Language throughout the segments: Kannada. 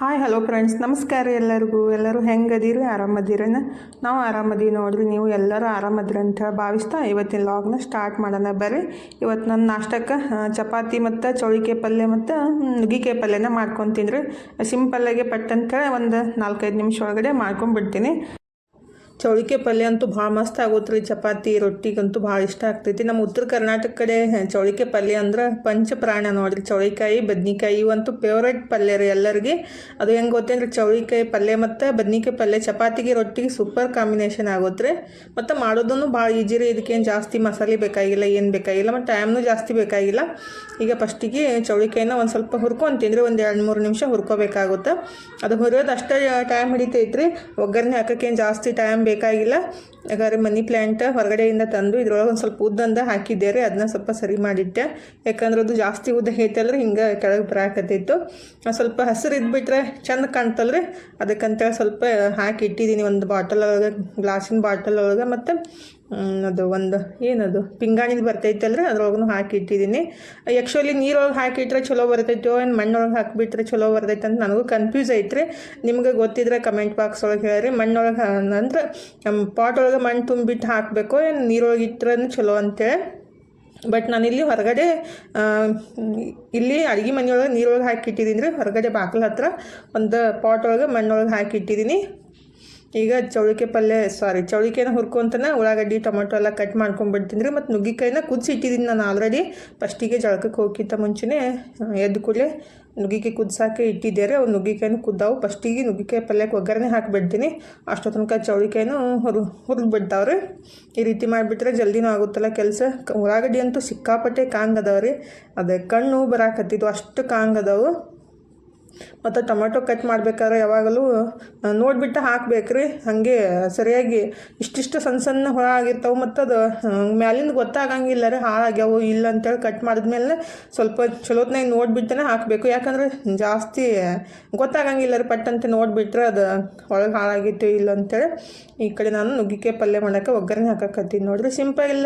ಹಾಯ್ ಹಲೋ ಫ್ರೆಂಡ್ಸ್ ನಮಸ್ಕಾರ ಎಲ್ಲರಿಗೂ. ಎಲ್ಲರೂ ಹೆಂಗದೀರಿ? ಆರಾಮದಿರೇನ? ನಾವು ಆರಾಮದೀವಿ ನೋಡ್ರಿ. ನೀವು ಎಲ್ಲರೂ ಆರಾಮದಿರಿ ಅಂತ ಹೇಳಿ ಭಾವಿಸ್ತಾ ಇವತ್ತಿನ ಲಾಗ್ನ ಸ್ಟಾರ್ಟ್ ಮಾಡೋಣ. ಬರ್ರಿ. ಇವತ್ತು ನನ್ನ ನಾಷ್ಟಕ್ಕೆ ಚಪಾತಿ ಮತ್ತು ಚೌಳಿಕಾಯಿ ಪಲ್ಯ ಮತ್ತು ನುಗ್ಗಿಕಾಯಿ ಪಲ್ಯನ ಮಾಡ್ಕೊತೀನಿ ರೀ ಸಿಂಪಲ್ಲಾಗಿ ಪಟ್ಟಂತ ಒಂದು ನಾಲ್ಕೈದು ನಿಮಿಷ ಒಳಗಡೆ ಮಾಡ್ಕೊಂಡ್ಬಿಡ್ತೀನಿ. ಚೌಳಿಕಾಯಿ ಪಲ್ಯ ಅಂತೂ ಭಾಳ ಮಸ್ತ್ ಆಗುತ್ತೆ ರೀ ಚಪಾತಿ, ರೊಟ್ಟಿಗಂತೂ ಭಾಳ ಇಷ್ಟ ಆಗ್ತೈತಿ. ನಮ್ಮ ಉತ್ತರ ಕರ್ನಾಟಕ ಕಡೆ ಚೌಳಿಕೆ ಪಲ್ಯ ಅಂದ್ರೆ ಪಂಚಪ್ರಾಣ ನೋಡ್ರಿ. ಚೌಳಿಕಾಯಿ, ಬದ್ನಿಕಾಯಿ ಇವಂತೂ ಫೇವ್ರೇಟ್ ಪಲ್ಯ ರೀ ಎಲ್ಲರಿಗೆ. ಅದು ಹೆಂಗೆ ಗೊತ್ತೇನ್ರಿ? ಚೌಳಿಕಾಯಿ ಪಲ್ಯ ಮತ್ತು ಬದ್ನಿಕಾಯಿ ಪಲ್ಯ ಚಪಾತಿಗೆ, ರೊಟ್ಟಿಗೆ ಸೂಪರ್ ಕಾಂಬಿನೇಷನ್ ಆಗುತ್ತೆ ರೀ ಮತ್ತು ಮಾಡೋದನ್ನು ಭಾಳ ಈಜಿ ರೀ. ಇದಕ್ಕೇನು ಜಾಸ್ತಿ ಮಸಾಲೆ ಬೇಕಾಗಿಲ್ಲ, ಏನು ಬೇಕಾಗಿಲ್ಲ, ಮತ್ತು ಟೈಮ್ನೂ ಜಾಸ್ತಿ ಬೇಕಾಗಿಲ್ಲ. ಈಗ ಫಸ್ಟಿಗೆ ಚೌಳಿಕಾಯಿನ ಒಂದು ಸ್ವಲ್ಪ ಹುರ್ಕೊಂತೀನಿ ಒಂದು ಎರಡು ಮೂರು ನಿಮಿಷ ಹುರ್ಕೋಬೇಕಾಗುತ್ತೆ. ಅದು ಹುರಿಯೋದು ಅಷ್ಟೇ ಟೈಮ್ ಹಿಡಿತೈತ್ರಿ ಒಗ್ಗರಣೆ ಹಾಕೋಕ್ಕೇನು ಜಾಸ್ತಿ ಟೈಮ್ ಬೇಕಾಗಿಲ್ಲ. ಯಾಕಂದರೆ ಮನಿ ಪ್ಲ್ಯಾಂಟ್ ಹೊರಗಡೆಯಿಂದ ತಂದು ಇದ್ರೊಳಗೆ ಒಂದು ಸ್ವಲ್ಪ ಉದ್ದಂದ ಹಾಕಿದ್ದೆ ರೀ ಅದನ್ನ ಸ್ವಲ್ಪ ಸರಿ ಮಾಡಿಟ್ಟೆ. ಯಾಕಂದ್ರೆ ಅದು ಜಾಸ್ತಿ ಉದ್ದ ಐತಲ್ರಿ ಹಿಂಗೆ ಕೆಳಗೆ ಬರಾಕತ್ತಿತ್ತು. ಒಂದ್ ಸ್ವಲ್ಪ ಹಸಿರು ಇದ್ಬಿಟ್ರೆ ಚೆಂದ ಕಾಣ್ತಲ್ರಿ. ಅದಕ್ಕಂತೇಳಿ ಸ್ವಲ್ಪ ಹಾಕಿ ಇಟ್ಟಿದ್ದೀನಿ. ಒಂದು ಬಾಟಲ್ ಒಳಗೆ ಗ್ಲಾಸಿನ ಬಾಟಲ್ ಒಳಗೆ ಮತ್ತು ಅದು ಒಂದು ಏನದು, ಪಿಂಗಾಣಿದು ಬರ್ತೈತಲ್ರಿ ಅದ್ರೊಳಗೂ ಹಾಕಿ ಇಟ್ಟಿದ್ದೀನಿ ಆ್ಯಕ್ಚುಲಿ ನೀರೊಳಗೆ ಹಾಕಿಟ್ರೆ ಚಲೋ ಬರ್ತೈತೋ, ಏನು ಮಣ್ಣೊಳಗೆ ಹಾಕಿಬಿಟ್ರೆ ಚಲೋ ಬರ್ತೈತೆ ಅಂತ ನನಗೂ ಕನ್ಫ್ಯೂಸ್ ಐತ್ರಿ. ನಿಮ್ಗೆ ಗೊತ್ತಿದ್ರೆ ಕಮೆಂಟ್ ಬಾಕ್ಸ್ ಒಳಗೆ ಹೇಳ್ರಿ. ಮಣ್ಣೊಳಗೆ ಅಂದ್ರೆ ನಮ್ಮ ಪಾಟ್ ಒಳಗೆ ಮಣ್ಣು ತುಂಬಿಟ್ಟು ಹಾಕಬೇಕು, ಏನು ನೀರೊಳಗೆ ಇಟ್ರೆ ಚಲೋ ಅಂತೇಳಿ. ಬಟ್ ನಾನಿಲ್ಲಿ ಹೊರಗಡೆ ಇಲ್ಲಿ ಅಡುಗೆ ಮನೆಯೊಳಗೆ ನೀರೊಳಗೆ ಹಾಕಿಟ್ಟಿದ್ದೀನಿ ರೀ ಹೊರಗಡೆ ಬಾಗಿಲ ಹತ್ರ ಒಂದು ಪಾಟ್ ಒಳಗೆ ಮಣ್ಣೊಳಗೆ ಹಾಕಿಟ್ಟಿದ್ದೀನಿ ಈಗ ಚೌಳಿಕೆ ಪಲ್ಯ ಸಾರಿ ಚೌಳಿಕಾಯಿನ ಹುರ್ಕೊಂತನ ಉಳ್ಳಾಗಡ್ಡಿ, ಟೊಮೆಟೊ ಎಲ್ಲ ಕಟ್ ಮಾಡ್ಕೊಂಡ್ಬಿಡ್ತೀನಿ ರೀ ಮತ್ತು ನುಗ್ಗಿಕಾಯಿನ ಕುದಿಸಿ ಇಟ್ಟಿದ್ದೀನಿ ನಾನು ಆಲ್ರೆಡಿ ಫಸ್ಟಿಗೆ ಜಳಕಕ್ಕೆ ಹೋಗಿಂತ ಮುಂಚೆನೇ ಎದ್ದು ಕೂಡಲೇ ನುಗ್ಗಿಕಾಯಿ ಕುದಿಸಾಕೆ ಇಟ್ಟಿದ್ದೆ ರೀ ಅವು ನುಗ್ಗಿಕಾಯಿನ ಕುದ್ದಾವು. ಫಸ್ಟಿಗೆ ನುಗ್ಗಿಕಾಯಿ ಪಲ್ಯಕ್ಕೆ ಒಗ್ಗರಣೆ ಹಾಕಿಬಿಡ್ತೀನಿ. ಅಷ್ಟೊತ್ತು ತನಕ ಚೌಳಿಕಾಯಿನೂ ಹುರು ಹುರಿದು ಬಿಡ್ತಾವ್ರಿ ಈ ರೀತಿ ಮಾಡಿಬಿಟ್ರೆ ಜಲ್ದಿನೂ ಆಗುತ್ತಲ್ಲ ಕೆಲಸ. ಉಳ್ಳಾಗಡ್ಡಿ ಅಂತೂ ಸಿಕ್ಕಾಪಟ್ಟೆ ಕಾಂಗ್ ಅದಾವೆ ರೀ ಅದೇ ಕಣ್ಣು ಬರಾಕತ್ತಿದ್ವು. ಅಷ್ಟು ಕಾಂಗ್ ಅದಾವು. ಮತ್ತು ಟೊಮೆಟೊ ಕಟ್ ಮಾಡ್ಬೇಕಾದ್ರೆ ಯಾವಾಗಲೂ ನೋಡಿಬಿಟ್ಟು ಹಾಕ್ಬೇಕು ರೀ ಹಾಗೆ ಸರಿಯಾಗಿ ಇಷ್ಟಿಷ್ಟು ಸಣ್ಣ ಸಣ್ಣ ಹುಳ ಆಗಿರ್ತಾವೆ ಮತ್ತು ಅದು ಮ್ಯಾಲಿಂದ ಗೊತ್ತಾಗಂಗಿಲ್ಲ ರೀ, ಹಾಳಾಗ್ಯಾವು ಇಲ್ಲ ಅಂತೇಳಿ ಕಟ್ ಮಾಡಿದ್ಮೇಲೆ ಸ್ವಲ್ಪ ಚಲೋತ್ನಾಗ ನೋಡಿಬಿಟ್ಟೇ ಹಾಕಬೇಕು. ಯಾಕಂದ್ರೆ ಜಾಸ್ತಿ ಗೊತ್ತಾಗಂಗಿಲ್ಲ ರೀ, ಪಟ್ಟಂತೆ ನೋಡಿಬಿಟ್ರೆ ಅದು ಒಳಗೆ ಹಾಳಾಗಿತ್ತು ಇಲ್ಲ ಅಂತೇಳಿ. ಈ ಕಡೆ ನಾನು ನುಗ್ಗಿಕಾಯಿ ಪಲ್ಯ ಮಾಡೋಕ್ಕೆ ಒಗ್ಗರಣೆ ಹಾಕಕತ್ತೀನಿ ನೋಡಿರಿ. ಸಿಂಪಲ್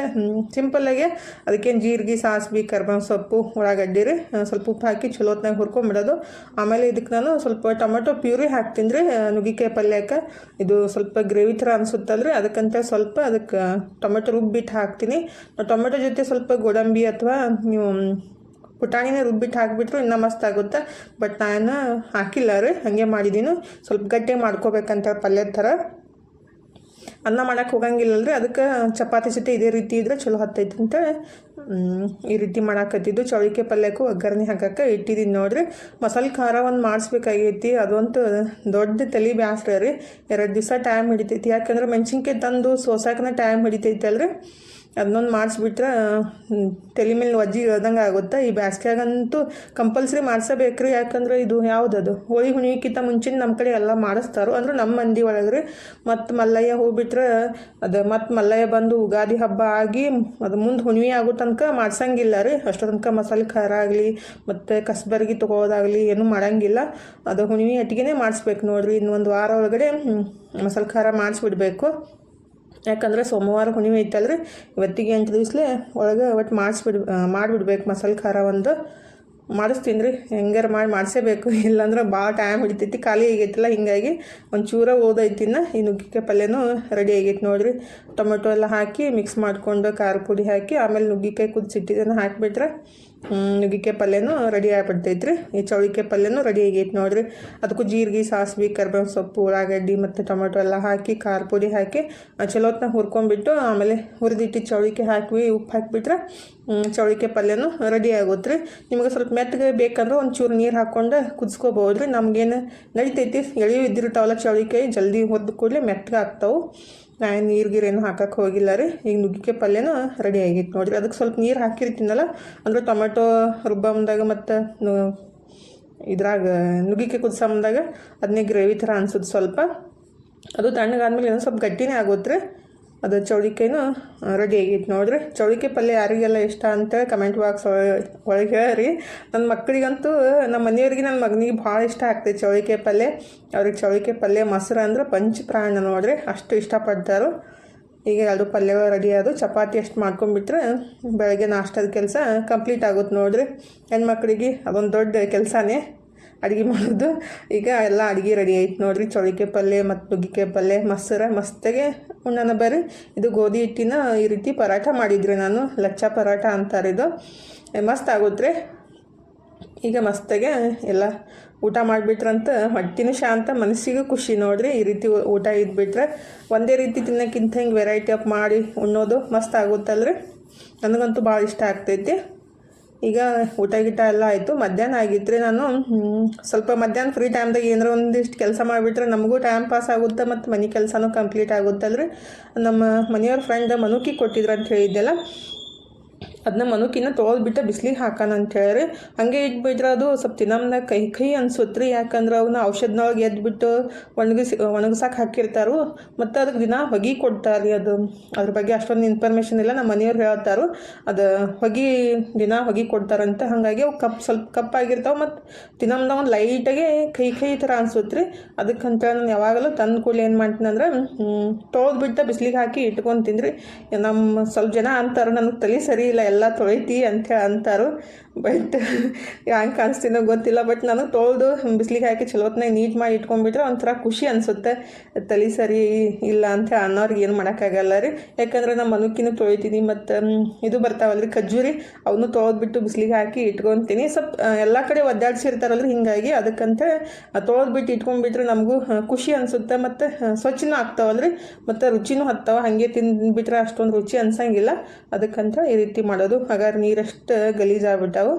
ಸಿಂಪಲ್ಲಾಗೆ ಅದಕ್ಕೇನು ಜೀರಿಗೆ, ಸಾಸ್ವಿ ಕರ್ಬೇವಿನ ಸೊಪ್ಪು, ಉಳ್ಳಾಗಡ್ಡಿ ರೀ ಸ್ವಲ್ಪ ಉಪ್ಪು ಹಾಕಿ ಚಲೋತ್ನಾಗ ಹುರ್ಕೊಂಬಿಡೋದು. ಆಮೇಲೆ ಇದಕ್ಕೆ ನಾನು ಸ್ವಲ್ಪ ಟೊಮೆಟೊ ಪ್ಯೂರಿ ಹಾಕ್ತೀನಿ ರೀ ನುಗ್ಗಿಕಾಯಿ ಪಲ್ಯಕ್ಕೆ. ಇದು ಸ್ವಲ್ಪ ಗ್ರೇವಿ ಥರ ಅನಿಸುತ್ತಲ್ರಿ ಅದಕ್ಕಂತ ಸ್ವಲ್ಪ ಅದಕ್ಕೆ ಟೊಮೆಟೊ ರುಬ್ಬಿಟ್ಟು ಹಾಕ್ತೀನಿ. ಟೊಮೆಟೊ ಜೊತೆ ಸ್ವಲ್ಪ ಗೋಡಂಬಿ ಅಥವಾ ನೀವು ಪುಟಾಣಿನ ರುಬ್ಬಿಟ್ಟು ಹಾಕಿಬಿಟ್ರು ಇನ್ನೂ ಮಸ್ತ್ ಆಗುತ್ತೆ. ಬಟ್ ನಾನು ಹಾಕಿಲ್ಲ ರೀ ಹಾಗೆ ಮಾಡಿದ್ದೀನಿ ಸ್ವಲ್ಪ ಗಟ್ಟಿ ಮಾಡ್ಕೋಬೇಕಂತ ಪಲ್ಯದ ಥರ. ಅನ್ನ ಮಾಡಕ್ಕೆ ಹೋಗಂಗಿಲ್ಲಲ್ರಿ ಅದಕ್ಕೆ ಚಪಾತಿ ಜೊತೆ ಇದೇ ರೀತಿ ಇದ್ರೆ ಚಲೋ ಹತ್ತೈತೆ ಅಂತ ಮ್, ಈ ರೀತಿ ಮಾಡಾಕತ್ತಿದ್ದು ಚೌಳಿಕೆ ಪಲ್ಯಕ್ಕೂ ಒಗ್ಗರಣೆ ಹಾಕಕ್ಕೆ ಇಟ್ಟಿದ್ದೀನಿ ನೋಡ್ರಿ. ಮಸಾಲೆ ಖಾರ ಒಂದು ಮಾಡಿಸ್ಬೇಕಾಗೈತಿ. ಅದೊಂದು ದೊಡ್ಡ ತಲೆ ಬ್ಯಾಸ್ರ ರೀ. ಎರಡು ದಿವಸ ಟೈಮ್ ಹಿಡಿತೈತಿ. ಯಾಕಂದ್ರೆ ಮೆಣಸಿನ್ಕಾಯಿ ತಂದು ಸೋಸಾಕನ ಟೈಮ್ ಹಿಡಿತೈತಲ್ರಿ. ಅದನ್ನೊಂದು ಮಾಡಿಸ್ಬಿಟ್ರೆ ತಲೆ ಮೇಲೆ ಒಜ್ಜಿ ಇಳ್ದಂಗೆ ಆಗುತ್ತೆ? ಈ ಬ್ಯಾಸ್ಗ್ಯಾಗಂತೂ ಕಂಪಲ್ಸರಿ ಮಾಡಿಸಬೇಕ್ರಿ. ಯಾಕಂದ್ರೆ ಇದು ಯಾವುದದು? ಹೋಳಿ ಹುಣ್ಣಿಮೆಕ್ಕಿಂತ ಮುಂಚಿನ ನಮ್ಮ ಕಡೆ ಎಲ್ಲ ಮಾಡಿಸ್ತಾರೋ? ಅಂದ್ರೆ ನಮ್ಮ ಮಂದಿ ಒಳಗೆ ರೀ ಮತ್ತು ಮಲ್ಲಯ್ಯ ಹೋಗ್ಬಿಟ್ರೆ, ಅದು ಮತ್ತು ಮಲ್ಲಯ್ಯ ಬಂದು ಉಗಾದಿ ಹಬ್ಬ ಆಗಿ, ಅದು ಮುಂದೆ ಹುಣ್ಣಿಮೆ ಆಗೋ ತನಕ ಮಾಡ್ಸಂಗಿಲ್ಲ ರೀ. ಅಷ್ಟೋ ತನಕ ಮಸಾಲೆ ಖಾರ ಆಗಲಿ, ಮತ್ತು ಕಸ್ಬರ್ಗಿ ತೊಗೊಳೋದಾಗಲಿ ಏನೂ ಮಾಡೋಂಗಿಲ್ಲ. ಅದು ಹುಣ್ಣಿಮೆ ಅಟ್ಟಿಗೆ ಮಾಡಿಸ್ಬೇಕು ನೋಡ್ರಿ. ಇನ್ನೊಂದು ವಾರ ಒಳಗಡೆ ಮಸಾಲೆ ಖಾರ ಮಾಡಿಸ್ಬಿಡ್ಬೇಕು. ಯಾಕಂದ್ರೆ ಸೋಮವಾರ ಹುಣ್ಣಿಮೆ ಐತಲ್ರಿ ಇವತ್ತಿಗೆ ಎಂಟು ದಿವ್ಸಲೇ ಒಳಗೆ ಒಟ್ಟು ಮಾಡಿಸ್ಬಿಡ್ ಮಾಡಿಬಿಡ್ಬೇಕು ಮಸಾಲೆ ಖಾರ ಒಂದು. ಮಾಡಿಸ್ತೀನಿ ರೀ ಹೆಂಗಾರು ಮಾಡಿ ಮಾಡಿಸೇಬೇಕು. ಇಲ್ಲಾಂದ್ರೆ ಭಾಳ ಟೈಮ್ ಹಿಡಿತೈತಿ, ಖಾಲಿ ಆಗೈತಿಲ್ಲ, ಹಿಂಗಾಗಿ ಒಂದು ಚೂರ ಓದೈತಿನ ಈ ನುಗ್ಗಿಕಾಯಿ ಪಲ್ಯನೂ ರೆಡಿ ಆಗೈತಿ ನೋಡಿರಿ. ಟೊಮೆಟೊ ಎಲ್ಲ ಹಾಕಿ ಮಿಕ್ಸ್ ಮಾಡಿಕೊಂಡು, ಖಾರ ಪುಡಿ ಹಾಕಿ, ಆಮೇಲೆ ನುಗ್ಗಿಕಾಯಿ ಕುದಿಸಿಟ್ಟಿದ್ದನ್ನು ಹಾಕಿಬಿಟ್ರೆ ನುಗ್ಗಿಕಾಯಿ ಪಲ್ಯನೂ ರೆಡಿ ಆಗಿಬಿಡ್ತೈತೆ ಈ ಚೌಳಿಕಾಯಿ ಪಲ್ಯನೂ ರೆಡಿ ಆಗೈತೆ ನೋಡಿರಿ. ಅದಕ್ಕೂ ಜೀರಿಗೆ, ಸಾಸಿವೆ ಕರ್ಬೇವಿನ ಸೊಪ್ಪು, ಉಳ್ಳಾಗಡ್ಡಿ ಮತ್ತು ಟೊಮೆಟೊ ಎಲ್ಲ ಹಾಕಿ, ಖಾರ ಪುಡಿ ಹಾಕಿ ಚಲೋತ್ನ ಹುರ್ಕೊಂಡ್ಬಿಟ್ಟು ಆಮೇಲೆ ಹುರಿದಿಟ್ಟು ಚೌಳಿಕಾಯಿ ಹಾಕಿ ಉಪ್ಪು ಹಾಕಿಬಿಟ್ರೆ ಚೌಳಿಕಾಯಿ ಪಲ್ಯನೂ ರೆಡಿ ಆಗುತ್ತೆ ರೀ ನಿಮಗೆ ಸ್ವಲ್ಪ ಮೆತ್ತಗೆ ಬೇಕಂದ್ರೆ ಒಂಚೂರು ಚೂರು ನೀರು ಹಾಕ್ಕೊಂಡು ಕುದಿಸ್ಕೋಬೋದು ರೀ ನಮಗೇನು ನಡಿತೈತಿ? ಎಳೆಯು ಇದ್ದಿರ್ತಾವಲ್ಲ ಚೌಳಿಕಾಯಿ ಜಲ್ದಿ ಹೊದ್ದು ಕೂಡಲೇ ಮೆತ್ತಗೆ ಆಗ್ತಾವೆ ನಾನು ನೀರು ಗೀರೇನು ಹಾಕಕ್ಕೆ ಹೋಗಿಲ್ಲ ರೀ. ಈಗ ನುಗ್ಗಿಕಾಯಿ ಪಲ್ಯನೂ ರೆಡಿ ಆಗಿತ್ತು ನೋಡಿರಿ. ಅದಕ್ಕೆ ಸ್ವಲ್ಪ ನೀರು ಹಾಕಿರ್ತೀನಲ್ಲ, ಅಂದ್ರೆ ಟೊಮೆಟೊ ರುಬ್ಬಂದಾಗ ಮತ್ತು ಇದ್ರಾಗ ನುಗ್ಗಿಕಾಯಿ ಕುದಿಸಂದಾಗ ಅದನ್ನೇ ಗ್ರೇವಿ ಥರ ಅನ್ಸುತ್ತೆ ಸ್ವಲ್ಪ. ಅದು ತಣ್ಣಗಾದ್ಮೇಲೆ ಏನೋ ಸ್ವಲ್ಪ ಗಟ್ಟಿನೇ ಆಗುತ್ತೆ ರೀ ಅದು ಚೌಳಿಕಾಯಿನೂ ರೆಡಿ ಆಗೈತೆ ನೋಡ್ರಿ ಚೌಳಿಕಾಯಿ ಪಲ್ಯ ಯಾರಿಗೆಲ್ಲ ಇಷ್ಟ ಅಂತೇಳಿ ಕಮೆಂಟ್ ಬಾಕ್ಸ್ ಒಳಗೆ ಹೇಳ್ರಿ. ನನ್ನ ಮಕ್ಕಳಿಗಂತೂ ನಮ್ಮ ಮನೆಯವ್ರಿಗೆ ನನ್ನ ಮಗನಿಗೆ ಭಾಳ ಇಷ್ಟ ಆಗ್ತೈತೆ ಚೌಳಿಕಾಯಿ ಪಲ್ಯ. ಅವ್ರಿಗೆ ಚೌಳಿಕಾಯಿ ಪಲ್ಯ ಮೊಸರು ಅಂದ್ರೆ ಪಂಚ ಪ್ರಾಣ ನೋಡ್ರಿ. ಅಷ್ಟು ಇಷ್ಟಪಡ್ತಾರೋ. ಈಗ ಎರಡು ಪಲ್ಯಗಳು ರೆಡಿ ಚಪಾತಿ ಅಷ್ಟು ಮಾಡ್ಕೊಂಡ್ಬಿಟ್ರೆ ಬೆಳಗ್ಗೆ ನಾಷ್ಟದ ಕೆಲಸ ಕಂಪ್ಲೀಟ್ ಆಗುತ್ತೆ ನೋಡ್ರಿ. ಹೆಣ್ಮಕ್ಳಿಗೆ ಅದೊಂದು ದೊಡ್ಡ ಕೆಲಸನೇ. ಅಡುಗೆ ಮಾಡೋದು. ಈಗ ಎಲ್ಲ ಅಡುಗೆ ರೆಡಿ ಆಯ್ತು ನೋಡಿರಿ. ಚೌಳಿಕಾಯಿ ಪಲ್ಯ ಮತ್ತು ನುಗ್ಗಿಕಾಯಿ ಪಲ್ಯ, ಮೊಸರ, ಮಸ್ತಾಗೆ, ಉಣ್ಣನ ಬರ್ರಿ. ಇದು ಗೋಧಿ ಹಿಟ್ಟಿನ ಈ ರೀತಿ ಪರಾಠ ಮಾಡಿದ್ರಿ ನಾನು. ಲಚ್ಚ ಪರಾಠ ಇದು. ಮಸ್ತ್ ಆಗುತ್ತೆ ಈಗ ಮಸ್ತಾಗೆ ಎಲ್ಲ ಊಟ ಮಾಡಿಬಿಟ್ರಂತ ಹೊಟ್ಟಿನೂ ಶಾಂತ ಮನಸ್ಸಿಗೂ ಖುಷಿ ನೋಡ್ರಿ. ಈ ರೀತಿ ಊಟ ಇದ್ಬಿಟ್ರೆ ಒಂದೇ ರೀತಿ ತಿನ್ನೋಕ್ಕಿಂತ ಹಿಂಗೆ ವೆರೈಟಿ ಆಫ್ ಮಾಡಿ ಉಣ್ಣೋದು ಮಸ್ತ್ ಆಗುತ್ತಲ್ರಿ. ನನಗಂತೂ ಭಾಳ ಇಷ್ಟ ಆಗ್ತೈತಿ. ಈಗ ಊಟ ಗೀಟ ಎಲ್ಲ ಆಯಿತು. ಮಧ್ಯಾಹ್ನ ಆಗಿತ್ತು ನಾನು ಸ್ವಲ್ಪ ಮಧ್ಯಾಹ್ನ ಫ್ರೀ ಟೈಮ್ದಾಗ ಏನಾರ ಒಂದಿಷ್ಟು ಕೆಲಸ ಮಾಡಿಬಿಟ್ರೆ ನಮಗೂ ಟೈಮ್ ಪಾಸ್ ಆಗುತ್ತೆ ಮತ್ತು ಮನೆ ಕೆಲಸನೂ ಕಂಪ್ಲೀಟ್ ಆಗುತ್ತಲ್ರಿ ನಮ್ಮ ಮನೆಯವ್ರ ಫ್ರೆಂಡ್ ಮನುಕಿ ಕೊಟ್ಟಿದ್ರು ಅಂತ ಹೇಳಿದ್ದೆಲ್ಲ ಅದನ್ನ ಮನುಕಿನ ತೊಳೆದ್ಬಿಟ್ಟು ಬಿಸಿಲಿಗೆ ಹಾಕೋಣ ಅಂತ ಹೇಳ್ರಿ. ಹಂಗೆ ಇಟ್ಬಿಟ್ರೆ ಅದು ಸ್ವಲ್ಪ ತಿನ್ನಮ್ನ ಕೈ ಕೈ ಅನ್ಸುತ್ತೆ ರೀ ಯಾಕಂದ್ರೆ ಅವನ್ನ ಔಷಧನೊಳಗೆ ಎದ್ಬಿಟ್ಟು ಒಣಗಿಸಿ ಒಣಗಿಸಕ್ಕೆ ಹಾಕಿರ್ತಾರು. ಮತ್ತು ಅದಕ್ಕೆ ದಿನ ಹೊಗೆ ಕೊಡ್ತಾರೆ ಅದು. ಅದ್ರ ಬಗ್ಗೆ ಅಷ್ಟೊಂದು ಇನ್ಫಾರ್ಮೇಷನ್ ಇಲ್ಲ. ನಮ್ಮ ಮನೆಯವ್ರು ಹೇಳ್ತಾರು. ಅದು ಹೊಗೆ, ದಿನ ಹೊಗೆ ಕೊಡ್ತಾರಂತ. ಹಾಗಾಗಿ ಅವು ಕಪ್, ಸ್ವಲ್ಪ ಕಪ್ಪಾಗಿರ್ತಾವೆ. ಮತ್ತು ತಿನ್ನಮ್ನ ಒಂದು ಲೈಟಾಗೆ ಕೈ ಕೈ ಥರ ಅನ್ಸುತ್ತೆ ರೀ ಅದಕ್ಕಂತ ನಾನು ಯಾವಾಗಲೂ ತಂದು ಕೂಡಲೇ ಏನು ಮಾಡ್ತೀನಿ ಅಂದ್ರೆ ತೊಳೆದ್ಬಿಟ್ಟು ಬಿಸಿಲಿಗೆ ಹಾಕಿ ಇಟ್ಕೊಂಡು ತಿಂದ್ರಿ. ನಮ್ಮ ಸ್ವಲ್ಪ ಜನ ಅಂತಾರೆ, ನನಗೆ ತಲೆ ಸರಿ ಇಲ್ಲ. ಎಲ್ಲ ತೊಳಿತಿ ಅಂಥೇಳಿ ಅಂತಾರು. ಬಟ್ ಹ್ಯಾಂಗೆ ಕಾಣಿಸ್ತೀನೋ ಗೊತ್ತಿಲ್ಲ. ಬಟ್ ನನಗೆ ತೊಳೆದು ಬಿಸ್ಲಿಗೆ ಹಾಕಿ ಚಲೋತ್ನಾಗ ನೀಟ್ ಮಾಡಿ ಇಟ್ಕೊಂಡ್ಬಿಟ್ರೆ ಒಂಥರ ಖುಷಿ ಅನಿಸುತ್ತೆ. ತಲೆ ಸರಿ ಇಲ್ಲ ಅಂತ ಅನ್ನೋರ್ಗೆ ಏನು ಮಾಡೋಕ್ಕಾಗಲ್ಲ ರೀ. ಯಾಕಂದ್ರೆ ನಮ್ಮ ಮನುಕಿನೂ ತೊಳಿತೀನಿ ಮತ್ತು ಇದು ಬರ್ತಾವಲ್ಲ ರೀ ಖಜ್ಜೂರಿ. ಅವನು ತೊಳೆದ್ಬಿಟ್ಟು ಬಿಸ್ಲಿಗೆ ಹಾಕಿ ಇಟ್ಕೊತೀನಿ. ಸ್ವಲ್ಪ ಎಲ್ಲ ಕಡೆ ಒದ್ದಾಡ್ಸಿರ್ತಾರಲ್ರಿ ಹಿಂಗಾಗಿ ಅದಕ್ಕಂತ ತೊಳೆದ್ಬಿಟ್ಟು ಇಟ್ಕೊಂಡ್ಬಿಟ್ರೆ ನಮಗೂ ಖುಷಿ ಅನಿಸುತ್ತೆ. ಮತ್ತು ಸ್ವಚ್ಛನೂ ಆಗ್ತಾವಲ್ರಿ. ಮತ್ತು ರುಚಿನೂ ಹತ್ತಾವ. ಹಾಗೆ ತಿಂದ್ಬಿಟ್ರೆ ಅಷ್ಟೊಂದು ರುಚಿ ಅನ್ಸಂಗಿಲ್ಲ. ಅದಕ್ಕಂತ ಈ ರೀತಿ ಮಾಡೋದು. ಹಾಗಾದ್ರೆ ನೀರಷ್ಟು ಗಲೀಜಾಗ್ಬಿಟ್ಟಾವು.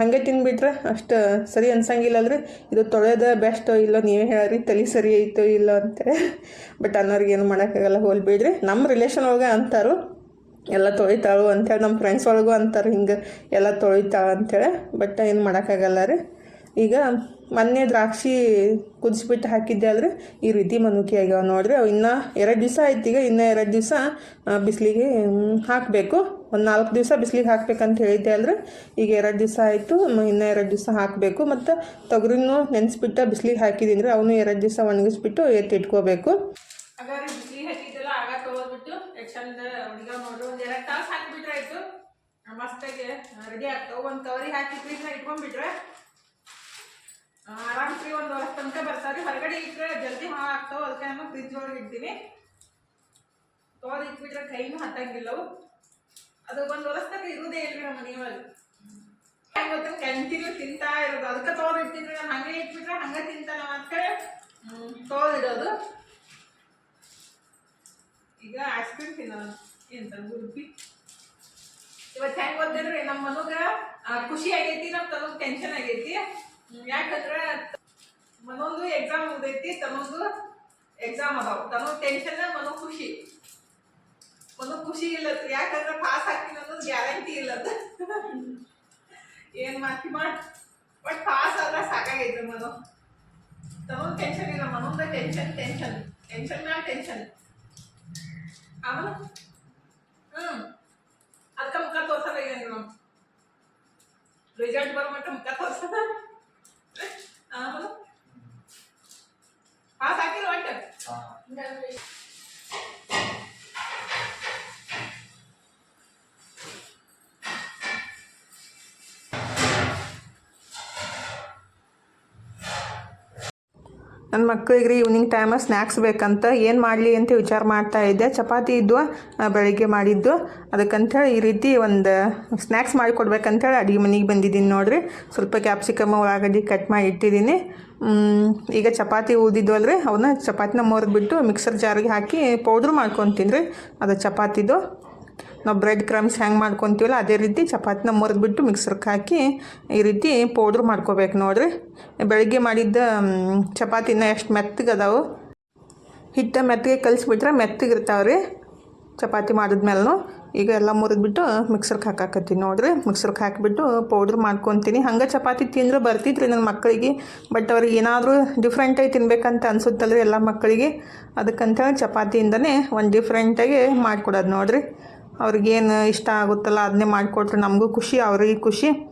ಹಾಗೆ ತಿನ್ಬಿಟ್ರೆ ಅಷ್ಟು ಸರಿ ಅನ್ಸಂಗಿಲ್ಲ ಅಲ್ರಿ ಇದು ತೊಳೆದ ಬೆಸ್ಟೋ ಇಲ್ಲೋ ನೀವೇ ಹೇಳ್ರಿ, ತಲೆ ಸರಿ ಐತೋ ಇಲ್ಲೋ ಅಂತಾರೆ ಬಟ್ ಅನ್ನೋರ್ಗೆ ಏನು ಮಾಡೋಕ್ಕಾಗಲ್ಲ ಹೋಲ್ಬೇಡ್ರಿ ನಮ್ಮ ರಿಲೇಷನ್ ಒಳಗೆ ಅಂತಾರು. ಎಲ್ಲ ತೊಳಿತಾಳು ಅಂತೇಳಿ ನಮ್ಮ ಫ್ರೆಂಡ್ಸ್ ಒಳಗೂ ಅಂತಾರೆ, ಹಿಂಗೆ ಎಲ್ಲ ತೊಳಿತಾಳ ಅಂತೇಳಿ ಬಟ್ ಏನು ಮಾಡೋಕ್ಕಾಗಲ್ಲ ರೀ. ಈಗ ಮೊನ್ನೆ ದ್ರಾಕ್ಷಿ ಕುದಿಸ್ಬಿಟ್ಟು ಹಾಕಿದ್ದೆ ಅಲ್ರಿ. ಈ ರೀತಿ ಮನುಕಿ ಆಗ್ಯಾವ ನೋಡ್ರಿ. ಅವು ಇನ್ನೂ ಎರಡು ದಿವಸ ಆಯ್ತು ಈಗ. ಇನ್ನೂ ಎರಡು ದಿವಸ ಬಿಸಿಲಿಗೆ ಹಾಕಬೇಕು. ಒಂದು ನಾಲ್ಕು ದಿವಸ ಬಿಸಿಲಿಗೆ ಹಾಕ್ಬೇಕಂತ ಹೇಳಿದ್ದೆ ಅಲ್ರಿ ಈಗ ಎರಡು ದಿವಸ ಆಯಿತು. ಇನ್ನೂ ಎರಡು ದಿವಸ ಹಾಕಬೇಕು. ಮತ್ತು ತೊಗರಿನೂ ನೆನೆಸ್ಬಿಟ್ಟು ಬಿಸಿಲಿಗೆ ಹಾಕಿದ್ದೀನಿ ರೀ ಅವನು ಎರಡು ದಿವಸ ಒಣಗಿಸ್ಬಿಟ್ಟು ಎತ್ತಿ ಇಟ್ಕೋಬೇಕು. ರೆಡಿ ಒಂದ್ ಫ್ರೀ ಒಂದ್ ಬರ್ತಾವ್ರಿ ಹೊರಗಡೆ ಇಟ್ಟರೆ ಜಲ್ದಿ ಹಾಳು ಅದಕ್ಕೆ ನಾನು ಫ್ರಿಜ್ ಒಳಗೆ ಇಡ್ತೀನಿ. ತೋದ್ ಇಟ್ಬಿಟ್ರೆ ಕೈನೂ ಹತ್ತಂಗಿಲ್ಲವು. ಅದು ಒಂದು ತನಕ ಇರುವುದೇ ಇಲ್ರಿ ನಮ್ಮ ಮನೆಯೊಳಗೆ. ಕಂಟಿನ್ಯೂ ತಿಂತಾ ಇರೋದು. ಅದಕ್ಕೆ ಇಟ್ಟಿದ್ರೆ ನಾನು ಹಂಗೆ ಇಟ್ಬಿಟ್ರೆ ಹಂಗೆ ತಿಂತಾನ ಅಂತೇಳಿ ಇರೋದು ಈಗ ಐಸ್ ಕ್ರೀಮ್ ತಿನ್ನೋಣ ಎಂತ ಗುರುಪಿ ಇವತ್ತು ಹೆಂಗ್ ನಮ್ಮ ಮನುಗ ಖುಷಿ ಆಗೈತಿ, ನಮ್ಮ ತನಗ್ ಟೆನ್ಷನ್ ಆಗೈತಿ. ಯಾಕಂದ್ರ ಮನೊಂದು ಎಕ್ಸಾಮ್ ಮುಗ್ದೈತಿ ತನೊಂದು ಎಕ್ಸಾಮ್ ಅದಾವ. ತನಗ್ ಟೆನ್ಷನ್ ಮನೋ ಖುಷಿ. ಮನೋ ಖುಷಿ ಇಲ್ಲತ್ರಿ ಯಾಕಂದ್ರ ಪಾಸ್ ಆಗ್ತೀನಿ ಅನ್ನೋದು ಗ್ಯಾರಂಟಿ ಇಲ್ಲದ ಏನ್ ಮಾಡ್ತಿ ಮಾಡ್. ಬಟ್ ಪಾಸ್ ಆದ್ರ ಸಾಕಾಗೈತ್ರಿ ಮನೋ. ತನೊಂದು ಟೆನ್ಷನ್ ಇಲ್ಲ ಮನೊಂದ ಟೆನ್ಷನ್ ಟೆನ್ಷನ್ ಟೆನ್ಷನ್ ಮ್ಯಾಲ ಟೆನ್ಷನ್ ಆಮೇಲೆ ಹ್ಮ್. ಅದಕ್ಕೆ ಮುಖ ತೋರ್ಸಲ್ಲ ಈಗ ನೀವು ರಿಸಲ್ಟ್ ಬರೋ ಮಟ್ಟ ಮುಖ ತೋರ್ಸಲ್ಲ. ಆಮೇಲೆ ಪಾಸ್ ಹಾಕಿಲ್ಲ ಒಟ್ಟು? ನನ್ನ ಮಕ್ಕಳಿಗೆ ರೀ ಈವ್ನಿಂಗ್ ಟೈಮ ಸ್ನ್ಯಾಕ್ಸ್ ಬೇಕಂತ ಏನು ಮಾಡಲಿ ಅಂತ ವಿಚಾರ ಮಾಡ್ತಾ ಇದ್ದೆ. ಚಪಾತಿ ಇದ್ವು ಬೆಳಗ್ಗೆ ಮಾಡಿದ್ದು. ಅದಕ್ಕಂಥೇಳಿ ಈ ರೀತಿ ಒಂದು ಸ್ನ್ಯಾಕ್ಸ್ ಮಾಡಿಕೊಡ್ಬೇಕಂತೇಳಿ ಅಡುಗೆ ಮನೆಗೆ ಬಂದಿದ್ದೀನಿ ನೋಡಿರಿ. ಸ್ವಲ್ಪ ಕ್ಯಾಪ್ಸಿಕಮ್ ಉಳ್ಳಾಗಡ್ಡಿ ಕಟ್ ಮಾಡಿ ಇಟ್ಟಿದ್ದೀನಿ. ಈಗ ಚಪಾತಿ ಉಳಿದಿದ್ವಲ್ರಿ ಅವನ್ನ ಚಪಾತಿನ ಮುರಿದ್ಬಿಟ್ಟು ಮಿಕ್ಸರ್ ಜಾರಿಗೆ ಹಾಕಿ ಪೌಡ್ರ್ ಮಾಡ್ಕೊತೀನಿ ರೀ ಅದು ಚಪಾತಿದು. ನಾವು ಬ್ರೆಡ್ ಕ್ರಮ್ಸ್ ಹ್ಯಾಂಗೆ ಮಾಡ್ಕೊತೀವಲ್ಲ, ಅದೇ ರೀತಿ ಚಪಾತಿನ ಮುರಿದ್ಬಿಟ್ಟು ಮಿಕ್ಸರ್ಗೆ ಹಾಕಿ ಈ ರೀತಿ ಪೌಡ್ರ್ ಮಾಡ್ಕೋಬೇಕು ನೋಡಿರಿ. ಬೆಳಗ್ಗೆ ಮಾಡಿದ್ದ ಚಪಾತಿನ ಎಷ್ಟು ಮೆತ್ತಗದಾವು ಹಿಟ್ಟ ಮೆತ್ತಗೆ ಕಲಿಸ್ಬಿಟ್ರೆ ಮೆತ್ತಗಿರ್ತಾವೆ ರೀ ಚಪಾತಿ ಮಾಡಿದ್ಮೇಲೂ ಈಗ ಎಲ್ಲ ಮುರಿದ್ಬಿಟ್ಟು ಮಿಕ್ಸರ್ಗೆ ಹಾಕಾಕತ್ತೀನಿ ನೋಡಿರಿ. ಮಿಕ್ಸರ್ಗೆ ಹಾಕಿಬಿಟ್ಟು ಪೌಡ್ರ್ ಮಾಡ್ಕೊತೀನಿ. ಹಂಗೆ ಚಪಾತಿ ತಿಂದ್ರೆ ಬರ್ತಿದ್ರಿ ನನ್ನ ಮಕ್ಕಳಿಗೆ ಬಟ್ ಅವ್ರಿಗೆ ಏನಾದರೂ ಡಿಫ್ರೆಂಟಾಗಿ ತಿನ್ಬೇಕಂತ ಅನ್ಸುತ್ತಲ್ರಿ ಎಲ್ಲ ಮಕ್ಕಳಿಗೆ. ಅದಕ್ಕಂತೇಳಿ ಚಪಾತಿಯಿಂದನೇ ಒಂದು ಡಿಫ್ರೆಂಟಾಗಿ ಮಾಡಿಕೊಡೋದು ನೋಡ್ರಿ. ಅವ್ರಿಗೇನು ಇಷ್ಟ ಆಗುತ್ತಲ್ಲ ಅದನ್ನೇ ಮಾಡಿಕೊಟ್ರೆ ನಮಗೂ ಖುಷಿ ಅವ್ರಿಗೆ ಖುಷಿ.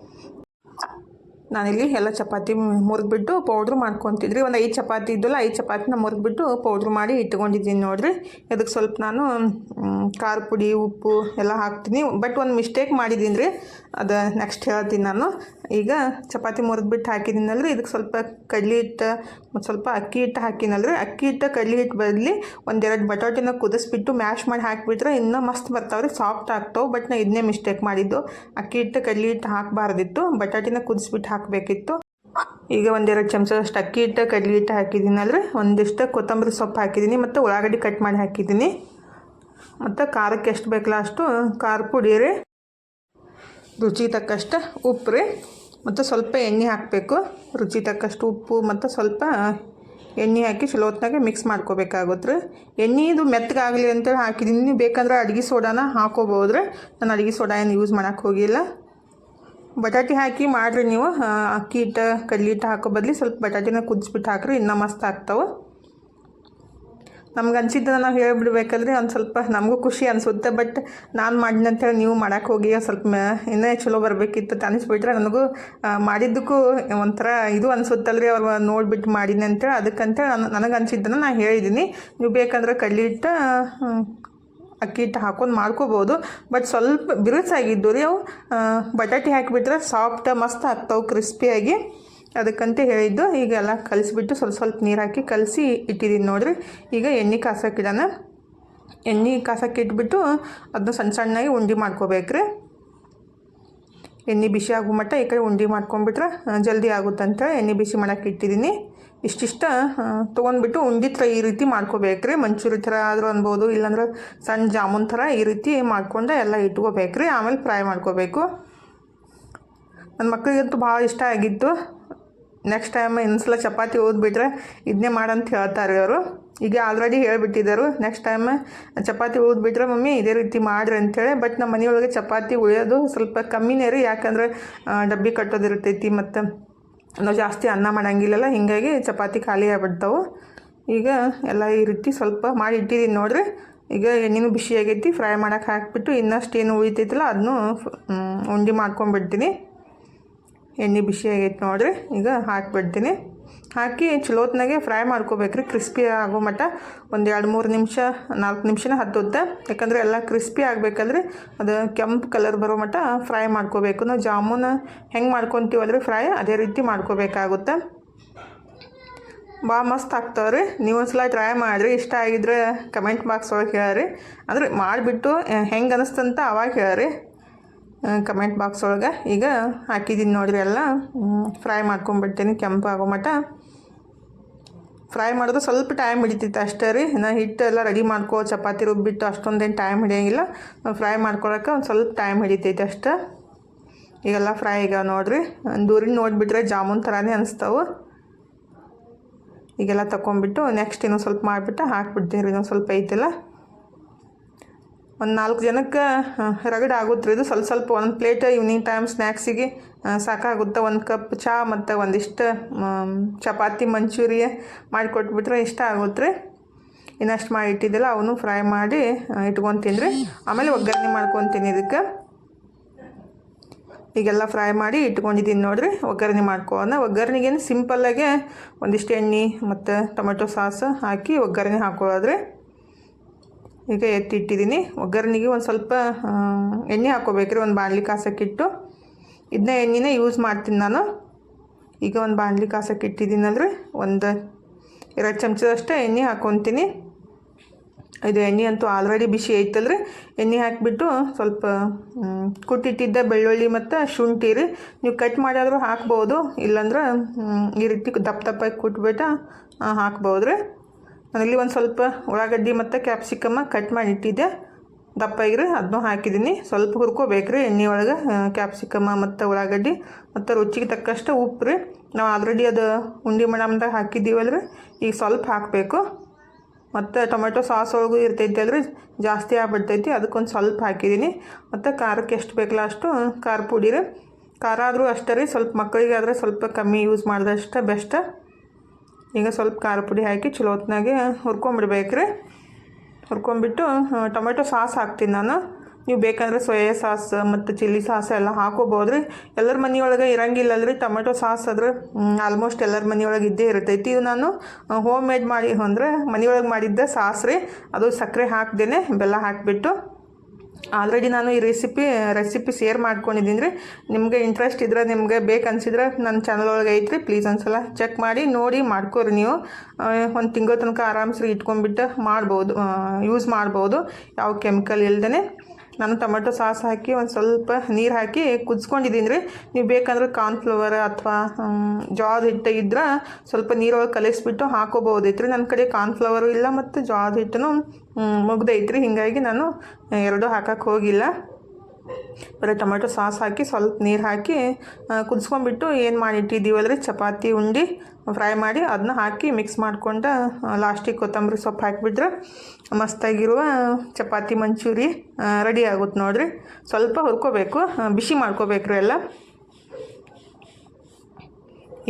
ನಾನಿಲ್ಲಿ ಎಲ್ಲ ಚಪಾತಿ ಮುರಿದ್ಬಿಟ್ಟು ಪೌಡ್ರ್ ಮಾಡ್ಕೊತಿದ್ರಿ. ಒಂದು ಐದು ಚಪಾತಿ ಇದ್ದಲ್ಲ, ಐದು ಚಪಾತಿನ ಮುರಿದ್ಬಿಟ್ಟು ಪೌಡ್ರ್ ಮಾಡಿ ಇಟ್ಕೊಂಡಿದ್ದೀನಿ ನೋಡಿರಿ. ಇದಕ್ಕೆ ಸ್ವಲ್ಪ ನಾನು ಖಾರ ಪುಡಿ, ಉಪ್ಪು ಎಲ್ಲ ಹಾಕ್ತೀನಿ. ಬಟ್ ಒಂದು ಮಿಸ್ಟೇಕ್ ಮಾಡಿದ್ದೀನಿ ರೀ ಅದು ನೆಕ್ಸ್ಟ್ ಹೇಳ್ತೀನಿ ನಾನು. ಈಗ ಚಪಾತಿ ಮುರಿದ್ಬಿಟ್ಟು ಹಾಕಿದ್ದೀನಲ್ರಿ. ಇದಕ್ಕೆ ಸ್ವಲ್ಪ ಕಡ್ಲಿ ಹಿಟ್ಟು ಮತ್ತು ಸ್ವಲ್ಪ ಅಕ್ಕಿ ಹಿಟ್ಟು ಹಾಕಿನಲ್ರಿ. ಅಕ್ಕಿ ಹಿಟ್ಟು, ಕಡ್ಲಿ ಹಿಟ್ಟು ಬದಲಿ ಒಂದೆರಡು ಬಟಾಟಿನ ಕುದಿಸ್ಬಿಟ್ಟು ಮ್ಯಾಶ್ ಮಾಡಿ ಹಾಕಿಬಿಟ್ರೆ ಇನ್ನೂ ಮಸ್ತ್ ಬರ್ತಾವೆ ರೀ ಸಾಫ್ಟ್ ಆಗ್ತಾವೆ. ಬಟ್ ನಾ ಇದನ್ನೇ ಮಿಸ್ಟೇಕ್ ಮಾಡಿದ್ದು. ಅಕ್ಕಿ ಹಿಟ್ಟು, ಕಡ್ಲಿ ಹಿಟ್ಟು ಹಾಕಬಾರ್ದಿತ್ತು. ಬಟಾಟಿನ ಕುದಿಸ್ಬಿಟ್ಟು ಹಾಕಬೇಕಿತ್ತು. ಈಗ ಒಂದೆರಡು ಚಮಚದಷ್ಟು ಅಕ್ಕಿ ಹಿಟ್ಟು, ಕಡ್ಲಿ ಹಿಟ್ಟು ಹಾಕಿದ್ದೀನಲ್ರಿ ಒಂದಿಷ್ಟು ಕೊತ್ತಂಬರಿ ಸೊಪ್ಪು ಹಾಕಿದ್ದೀನಿ ಮತ್ತು ಉಳ್ಳಾಗಡ್ಡೆ ಕಟ್ ಮಾಡಿ ಹಾಕಿದ್ದೀನಿ. ಮತ್ತು ಖಾರಕ್ಕೆ ಎಷ್ಟು ಬೇಕಲ್ಲ ಅಷ್ಟು ಖಾರ ಪುಡಿ ರೀ. ರುಚಿ ತಕ್ಕಷ್ಟು ಉಪ್ಪು ರೀ. ಮತ್ತು ಸ್ವಲ್ಪ ಎಣ್ಣೆ ಹಾಕಬೇಕು. ರುಚಿ ತಕ್ಕಷ್ಟು ಉಪ್ಪು ಮತ್ತು ಸ್ವಲ್ಪ ಎಣ್ಣೆ ಹಾಕಿ ಚಲೋ ಮಿಕ್ಸ್ ಮಾಡ್ಕೋಬೇಕಾಗುತ್ತೆ ಎಣ್ಣೆ ಇದು ಮೆತ್ತಗಾಗಲಿ ಅಂತೇಳಿ ಹಾಕಿದ್ದೀನಿ. ಬೇಕಂದ್ರೆ ಅಡುಗೆ ಸೋಡಾನ ಹಾಕೋಬೋದ್ರೆ ನಾನು ಅಡುಗೆ ಸೋಡಾ ಏನು ಯೂಸ್ ಮಾಡೋಕ್ಕೆ ಹೋಗಿಲ್ಲ. ಬಟಾಟೆ ಹಾಕಿ ಮಾಡಿರಿ ನೀವು. ಅಕ್ಕಿ ಹಿಟ್ಟು ಕಲ್ಲಿ ಹಿಟ್ಟು ಹಾಕೋ ಬದಲಿ ಸ್ವಲ್ಪ ಬಟಾಟಿನ ಕುದಿಸ್ಬಿಟ್ಟು ಹಾಕ್ರಿ ಇನ್ನೂ ಮಸ್ತ್ ಆಗ್ತಾವೆ. ನಮ್ಗೆ ಅನ್ಸಿದ್ದನ್ನು ನಾವು ಹೇಳ್ಬಿಡ್ಬೇಕಲ್ರಿ ಒಂದು ಸ್ವಲ್ಪ ನಮಗೂ ಖುಷಿ ಅನಿಸುತ್ತೆ ಬಟ್ ನಾನು ಮಾಡಿನಂತೇಳಿ ನೀವು ಮಾಡೋಕೆ ಹೋಗಿ ಸ್ವಲ್ಪ ಇನ್ನೇ ಚಲೋ ಬರಬೇಕಿತ್ತು ಅನಿಸ್ಬಿಟ್ರೆ ನನಗೂ ಮಾಡಿದ್ದಕ್ಕೂ ಒಂಥರ ಇದು ಅನಿಸುತ್ತಲ್ರಿ ಅವ್ರು ನೋಡಿಬಿಟ್ಟು ಮಾಡೀನಿ ಅಂತೇಳಿ ಅದಕ್ಕಂತೇಳಿ ನಾನು ನನಗೆ ಅನಿಸಿದ್ದನ್ನು ನಾನು ಹೇಳಿದ್ದೀನಿ ನೀವು ಬೇಕಂದ್ರೆ ಹ್ಮ್, ಅಕ್ಕಿ ಹಿಟ್ಟು ಹಾಕೊಂಡು ಮಾಡ್ಕೋಬೋದು. ಬಟ್ ಸ್ವಲ್ಪ ಬಿರುಸಾಗಿದ್ದು ರೀ ಅವು ಬಟಾಟೆ ಹಾಕಿಬಿಟ್ರೆ ಸಾಫ್ಟ್ ಮಸ್ತ್ ಆಗ್ತಾವೆ ಕ್ರಿಸ್ಪಿಯಾಗಿ ಅದಕ್ಕಂತ ಹೇಳಿದ್ದು, ಈಗ ಎಲ್ಲ ಕಲಿಸ್ಬಿಟ್ಟು ಸ್ವಲ್ಪ ಸ್ವಲ್ಪ ನೀರು ಹಾಕಿ ಕಲಸಿ ಇಟ್ಟಿದ್ದೀನಿ ನೋಡಿರಿ. ಈಗ ಎಣ್ಣೆ ಕಾಸಕ್ಕಿಡೋಣ ಎಣ್ಣೆ ಕಾಸಕ್ಕೆ ಇಟ್ಬಿಟ್ಟು ಅದನ್ನ ಸಣ್ಣ ಸಣ್ಣಾಗಿ ಉಂಡೆ ಮಾಡ್ಕೋಬೇಕ್ರಿ ಎಣ್ಣೆ ಬಿಸಿ ಆಗೋ ಮಟ್ಟ ಈ ಕಡೆ ಉಂಡೆ ಮಾಡ್ಕೊಂಬಿಟ್ರೆ ಜಲ್ದಿ ಆಗುತ್ತಂತ ಎಣ್ಣೆ ಬಿಸಿ ಮಾಡೋಕ್ಕೆ ಇಟ್ಟಿದ್ದೀನಿ ಇಷ್ಟಿಷ್ಟ ತೊಗೊಂಡ್ಬಿಟ್ಟು ಉಂಡಿ ಥರ ಈ ರೀತಿ ಮಾಡ್ಕೋಬೇಕ್ರಿ. ಮಂಚೂರಿ ಥರ ಆದರೂ ಅನ್ಬೋದು, ಇಲ್ಲಾಂದ್ರೆ ಸಣ್ಣ ಜಾಮೂನ್ ಥರ ಈ ರೀತಿ ಮಾಡ್ಕೊಂಡು ಎಲ್ಲ ಇಟ್ಕೋಬೇಕ್ರಿ. ಆಮೇಲೆ ಫ್ರೈ ಮಾಡ್ಕೋಬೇಕು. ನನ್ನ ಮಕ್ಕಳಿಗಂತೂ ಭಾಳ ಇಷ್ಟ ಆಗಿತ್ತು. ನೆಕ್ಸ್ಟ್ ಟೈಮ್ ಇನ್ಸಲ ಚಪಾತಿ ಓದ್ಬಿಟ್ರೆ ಇದನ್ನೇ ಮಾಡಂತ ಹೇಳ್ತಾರೆ ಅವರು. ಈಗ ಆಲ್ರೆಡಿ ಹೇಳಿಬಿಟ್ಟಿದ್ದಾರೆ. ನೆಕ್ಸ್ಟ್ ಟೈಮ್ ಚಪಾತಿ ಉಳಿದ್ಬಿಟ್ರೆ ಮಮ್ಮಿ ಇದೇ ರೀತಿ ಮಾಡ್ರಿ ಅಂಥೇಳಿ ಬಟ್ ನಮ್ಮ ಮನೆಯೊಳಗೆ ಚಪಾತಿ ಉಳಿಯೋದು ಸ್ವಲ್ಪ ಕಮ್ಮಿನೇ ರೀ. ಯಾಕಂದ್ರೆ ಡಬ್ಬಿ ಕಟ್ಟೋದಿರ್ತೈತಿ ಮತ್ತು ನಾವು ಜಾಸ್ತಿ ಅನ್ನ ಮಾಡಂಗಿಲ್ಲಲ್ಲ, ಹೀಗಾಗಿ ಚಪಾತಿ ಖಾಲಿ ಆಗ್ಬಿಡ್ತಾವೆ. ಈಗ ಎಲ್ಲ ಈ ರೀತಿ ಸ್ವಲ್ಪ ಮಾಡಿ ಇಟ್ಟಿದ್ದೀನಿ ನೋಡ್ರಿ. ಈಗ ಎಣ್ಣೆನೂ ಬಿಸಿ ಆಗೈತಿ, ಫ್ರೈ ಮಾಡೋಕೆ ಹಾಕ್ಬಿಟ್ಟು ಇನ್ನಷ್ಟು ಏನು ಉಳಿತೈತಲ್ಲ ಅದನ್ನು ಉಂಡೆ ಮಾಡ್ಕೊಂಡ್ಬಿಡ್ತೀನಿ ಎಣ್ಣೆ ಬಿಸಿ ಆಗೈತಿ ನೋಡ್ರಿ, ಈಗ ಹಾಕಿಬಿಡ್ತೀನಿ. ಹಾಕಿ ಚಲೋತ್ನಾಗೆ ಫ್ರೈ ಮಾಡ್ಕೋಬೇಕ್ರಿ ಕ್ರಿಸ್ಪಿ ಆಗೋ ಮಟ್ಟ ಒಂದು ಎರಡು ಮೂರು ನಿಮಿಷ, ನಾಲ್ಕು ನಿಮಿಷನ ಹತ್ತುತ್ತೆ. ಯಾಕಂದರೆ ಎಲ್ಲ ಕ್ರಿಸ್ಪಿ ಆಗಬೇಕಲ್ರಿ, ಅದು ಕೆಂಪು ಕಲರ್ ಬರೋ ಮಟ್ಟ ಫ್ರೈ ಮಾಡ್ಕೋಬೇಕು. ನಾವು ಜಾಮೂನ್ ಹೆಂಗೆ ಮಾಡ್ಕೊತೀವಲ್ರಿ ಫ್ರೈ, ಅದೇ ರೀತಿ ಮಾಡ್ಕೋಬೇಕಾಗುತ್ತೆ. ಭಾಳ ಮಸ್ತ್ ನೀವು ಒಂದ್ಸಲ ಟ್ರೈ ಮಾಡಿರಿ. ಇಷ್ಟ ಆಗಿದ್ರೆ ಕಮೆಂಟ್ ಬಾಕ್ಸ್ ಒಳಗೆ ಹೇಳ್ರಿ. ಅಂದರೆ ಮಾಡಿಬಿಟ್ಟು ಹೆಂಗೆ ಅನಿಸ್ತಂತ ಅವಾಗ ಹೇಳ್ರಿ. ಕಮೆಂಟ್ ಬಾಕ್ಸ್ ಒಳಗೆ. ಈಗ ಹಾಕಿದ್ದೀನಿ ನೋಡಿರಿ ಎಲ್ಲ. ಫ್ರೈ ಮಾಡ್ಕೊಂಬಿಡ್ತೀನಿ ಕೆಂಪು ಆಗೋ ಮಟ್ಟ. ಫ್ರೈ ಮಾಡೋದು ಸ್ವಲ್ಪ ಟೈಮ್ ಹಿಡಿತೈತೆ ಅಷ್ಟೇ ರೀ. ನಾ ಹಿಟ್ಟು ಎಲ್ಲ ರೆಡಿ ಮಾಡ್ಕೋ, ಚಪಾತಿ ರುಬ್ಬಿಟ್ಟು ಅಷ್ಟೊಂದೇನು ಟೈಮ್ ಹಿಡಿಯೋಂಗಿಲ್ಲ. ಫ್ರೈ ಮಾಡ್ಕೊಳಕ್ಕೆ ಒಂದು ಸ್ವಲ್ಪ ಟೈಮ್ ಹಿಡಿತೈತೆ ಅಷ್ಟೇ. ಈಗೆಲ್ಲ ಫ್ರೈ ಈಗ ನೋಡಿರಿ ದೂರಿನ ನೋಡಿಬಿಟ್ರೆ ಜಾಮೂನ್ ಥರನೇ ಅನಿಸ್ತಾವೆ. ಈಗೆಲ್ಲ ತಗೊಂಬಿಟ್ಟು ನೆಕ್ಸ್ಟ್ ಇನ್ನೊಂದು ಸ್ವಲ್ಪ ಮಾಡಿಬಿಟ್ಟು ಹಾಕ್ಬಿಡ್ತೀನಿ ರೀ, ಇನ್ನೊಂದು ಸ್ವಲ್ಪ ಐತಲ್ಲ. ಒಂದು ನಾಲ್ಕು ಜನಕ್ಕೆ ರಗಡ ಆಗುತ್ತೆ ಇದು ಸ್ವಲ್ಪ ಸ್ವಲ್ಪ ಒಂದು ಪ್ಲೇಟ್ ಈವ್ನಿಂಗ್ ಟೈಮ್ ಸ್ನ್ಯಾಕ್ಸಿಗೆ ಸಾಕಾಗುತ್ತೆ. ಒಂದು ಕಪ್ ಚಹಾ ಮತ್ತು ಒಂದಿಷ್ಟು ಚಪಾತಿ ಮಂಚೂರಿ ಮಾಡಿಕೊಟ್ಬಿಟ್ರೆ ಇಷ್ಟ ಆಗುತ್ತೆ ರೀ ಇನ್ನಷ್ಟು ಮಾಡಿ ಇಟ್ಟಿದ್ದಿಲ್ಲ, ಅವನು ಫ್ರೈ ಮಾಡಿ ಇಟ್ಕೊಂಡು ರೀ ಆಮೇಲೆ ಒಗ್ಗರಣೆ ಮಾಡ್ಕೊತೀನಿ ಇದಕ್ಕೆ. ಈಗೆಲ್ಲ ಫ್ರೈ ಮಾಡಿ ಇಟ್ಕೊಂಡಿದ್ದೀನಿ ನೋಡ್ರಿ, ಒಗ್ಗರಣೆ ಮಾಡ್ಕೋಣ ಒಗ್ಗರಣೆಗೇನು ಸಿಂಪಲ್ಲಾಗೆ ಒಂದಿಷ್ಟು ಎಣ್ಣೆ ಮತ್ತು ಟೊಮೆಟೊ ಸಾಸ್ ಹಾಕಿ ಒಗ್ಗರಣೆ ಹಾಕೊಳ್ಳೋದ್ರಿ. ಈಗ ಎತ್ತಿಟ್ಟಿದ್ದೀನಿ. ಒಗ್ಗರಣೆಗೆ ಒಂದು ಸ್ವಲ್ಪ ಎಣ್ಣೆ ಹಾಕೋಬೇಕ್ರಿ ಒಂದು ಬಾಣಲಿ ಕಾಸಕ್ಕಿಟ್ಟು. ಇದನ್ನ ಎಣ್ಣೆನೇ ಯೂಸ್ ಮಾಡ್ತೀನಿ ನಾನು. ಈಗ ಒಂದು ಬಾಣಲಿ ಕಾಸಕ್ಕೆ ಇಟ್ಟಿದ್ದೀನಲ್ರಿ ಒಂದು ಎರಡು ಚಮಚದಷ್ಟು ಎಣ್ಣೆ ಹಾಕ್ಕೊತೀನಿ ಇದು ಎಣ್ಣೆ ಅಂತೂ ಆಲ್ರೆಡಿ ಬಿಸಿ ಐತಲ್ರಿ. ಎಣ್ಣೆ ಹಾಕಿಬಿಟ್ಟು ಸ್ವಲ್ಪ ಕುಟ್ಟಿಟ್ಟಿದ್ದ ಬೆಳ್ಳುಳ್ಳಿ ಮತ್ತು ಶುಂಠಿ ರೀ. ನೀವು ಕಟ್ ಮಾಡಿಯಾದರೂ ಹಾಕ್ಬೋದು. ಇಲ್ಲಾಂದ್ರೆ ಈ ರೀತಿ ದಪ್ಪ ದಪ್ಪಾಗಿ ಕುಟ್ಬಿಟ್ಟು ಹಾಕ್ಬೋದು ರೀ ನಾನಿಲ್ಲಿ ಒಂದು ಸ್ವಲ್ಪ ಉಳ್ಳಾಗಡ್ಡಿ ಮತ್ತು ಕ್ಯಾಪ್ಸಿಕಮ್ಮ ಕಟ್ ಮಾಡಿ ಇಟ್ಟಿದ್ದೆ ಇರಿ ಅದನ್ನೂ ಹಾಕಿದ್ದೀನಿ. ಸ್ವಲ್ಪ ಹುರ್ಕೋಬೇಕು ರೀ ಎಣ್ಣೆ ಒಳಗೆ ಕ್ಯಾಪ್ಸಿಕಮ್ಮ ಮತ್ತು ಉಳ್ಳಾಗಡ್ಡಿ ಮತ್ತು ರುಚಿಗೆ ತಕ್ಕಷ್ಟು ಉಪ್ಪು ರೀ ನಾವು ಆಲ್ರೆಡಿ ಅದು ಉಂಡೆ ಹಾಕಿದ್ದೀವಲ್ಲ ರೀ ಈಗ ಸ್ವಲ್ಪ ಹಾಕಬೇಕು. ಮತ್ತು ಟೊಮೆಟೊ ಸಾಸ್ ಒಳಗೂ ಇರ್ತೈತಿ ಅಲ್ರಿ, ಜಾಸ್ತಿ ಆಗ್ಬಿಡ್ತೈತಿ, ಅದಕ್ಕೊಂದು ಸ್ವಲ್ಪ ಹಾಕಿದ್ದೀನಿ. ಮತ್ತು ಖಾರಕ್ಕೆ ಎಷ್ಟು ಬೇಕಲ್ಲ ಅಷ್ಟು ಖಾರ ಪುಡಿ ರೀ ಖಾರ ಆದರೂ ಅಷ್ಟೇ ರೀ, ಸ್ವಲ್ಪ ಮಕ್ಕಳಿಗೆ ಆದರೆ ಸ್ವಲ್ಪ ಕಮ್ಮಿ ಯೂಸ್ ಮಾಡಿದಷ್ಟೇ ಬೆಸ್ಟ್. ಈಗ ಸ್ವಲ್ಪ ಖಾರ ಪುಡಿ ಹಾಕಿ ಚಲೋ ಹೊತ್ನಾಗೆ ಹುರ್ಕೊಂಬಿಡ್ಬೇಕು ರೀ ಹುರ್ಕೊಂಬಿಟ್ಟು ಟೊಮೆಟೊ ಸಾಸ್ ಹಾಕ್ತೀನಿ ನಾನು. ನೀವು ಬೇಕಂದರೆ ಸೋಯಾ ಸಾಸ್ ಮತ್ತು ಚಿಲ್ಲಿ ಸಾಸ್ ಎಲ್ಲ ಹಾಕೋಬೋದು ರೀ ಎಲ್ಲರ ಮನೆಯೊಳಗೆ ಇರಂಗಿಲ್ಲಲ್ರಿ ಟೊಮೆಟೊ ಸಾಸ್ ಆದ್ರೆ ಆಲ್ಮೋಸ್ಟ್ ಎಲ್ಲರ ಮನೆಯೊಳಗೆ ಇದ್ದೇ ಇರ್ತೈತಿ. ಇದು ನಾನು ಹೋಮ್ ಮೇಡ್ ಮಾಡಿ ಅಂದರೆ ಮನೆಯೊಳಗೆ ಮಾಡಿದ್ದ ಸಾಸ್ ರೀ ಅದು ಸಕ್ಕರೆ ಹಾಕ್ದೇನೆ ಬೆಲ್ಲ ಹಾಕಿಬಿಟ್ಟು ಆಲ್ರೆಡಿ ನಾನು ಈ ರೆಸಿಪಿ ರೆಸಿಪಿ ಶೇರ್ ಮಾಡ್ಕೊಂಡಿದ್ದೀನಿ ರೀ ನಿಮಗೆ ಇಂಟ್ರೆಸ್ಟ್ ಇದ್ರೆ, ನಿಮಗೆ ಬೇಕನ್ಸಿದ್ರೆ ನನ್ನ ಚಾನಲ್ ಒಳಗೆ ಐತ್ರಿ. ಪ್ಲೀಸ್ ಒಂದ್ಸಲ ಚೆಕ್ ಮಾಡಿ, ನೋಡಿ ಮಾಡ್ಕೋರಿ ನೀವು. ಒಂದು ತಿಂಗಳ ತನಕ ಆರಾಮ್ಸ್ರಿ ಇಟ್ಕೊಂಡ್ಬಿಟ್ಟು ಮಾಡ್ಬೋದು. ಯೂಸ್ ಮಾಡ್ಬೋದು. ಯಾವ ಕೆಮಿಕಲ್ ಇಲ್ದೇ ನಾನು ಟೊಮೆಟೊ ಸಾಸ್ ಹಾಕಿ ಒಂದು ಸ್ವಲ್ಪ ನೀರು ಹಾಕಿ ಕುದಿಸ್ಕೊಂಡಿದ್ದೀನಿ ರೀ. ನೀವು ಬೇಕಂದ್ರೆ ಕಾರ್ನ್ಫ್ಲವರ್ ಅಥವಾ ಜೋಳದ ಹಿಟ್ಟು ಇದ್ರೆ ಸ್ವಲ್ಪ ನೀರೊಳಗೆ ಕಲಿಸ್ಬಿಟ್ಟು ಹಾಕೋಬೋದೈತ್ರಿ ನನ್ನ ಕಡೆ ಕಾರ್ನ್ಫ್ಲವರು ಇಲ್ಲ ಮತ್ತು ಜೋಳದ ಹಿಟ್ಟು ಮುಗ್ದೈತ್ರಿ. ಹೀಗಾಗಿ ನಾನು ಎರಡೂ ಹಾಕಕ್ಕೆ ಹೋಗಿಲ್ಲ. ಬರೀ ಟೊಮೆಟೊ ಸಾಸ್ ಹಾಕಿ, ಸ್ವಲ್ಪ ನೀರು ಹಾಕಿ ಕುದಿಸ್ಕೊಂಡ್ಬಿಟ್ಟು ಏನು ರೀ ಚಪಾತಿ, ಉಂಡಿ ಫ್ರೈ ಮಾಡಿ ಅದನ್ನ ಹಾಕಿ ಮಿಕ್ಸ್ ಮಾಡ್ಕೊಂಡು ಲಾಸ್ಟಿಗೆ ಕೊತ್ತಂಬರಿ ಸೊಪ್ಪು ಹಾಕಿಬಿಟ್ರೆ ಮಸ್ತಾಗಿರುವ ಚಪಾತಿ ಮಂಚೂರಿ ರೆಡಿ ಆಗುತ್ತೆ ನೋಡಿರಿ. ಸ್ವಲ್ಪ ಹುರ್ಕೋಬೇಕು ಬಿಸಿ ಮಾಡ್ಕೋಬೇಕ್ರಿ ಎಲ್ಲ.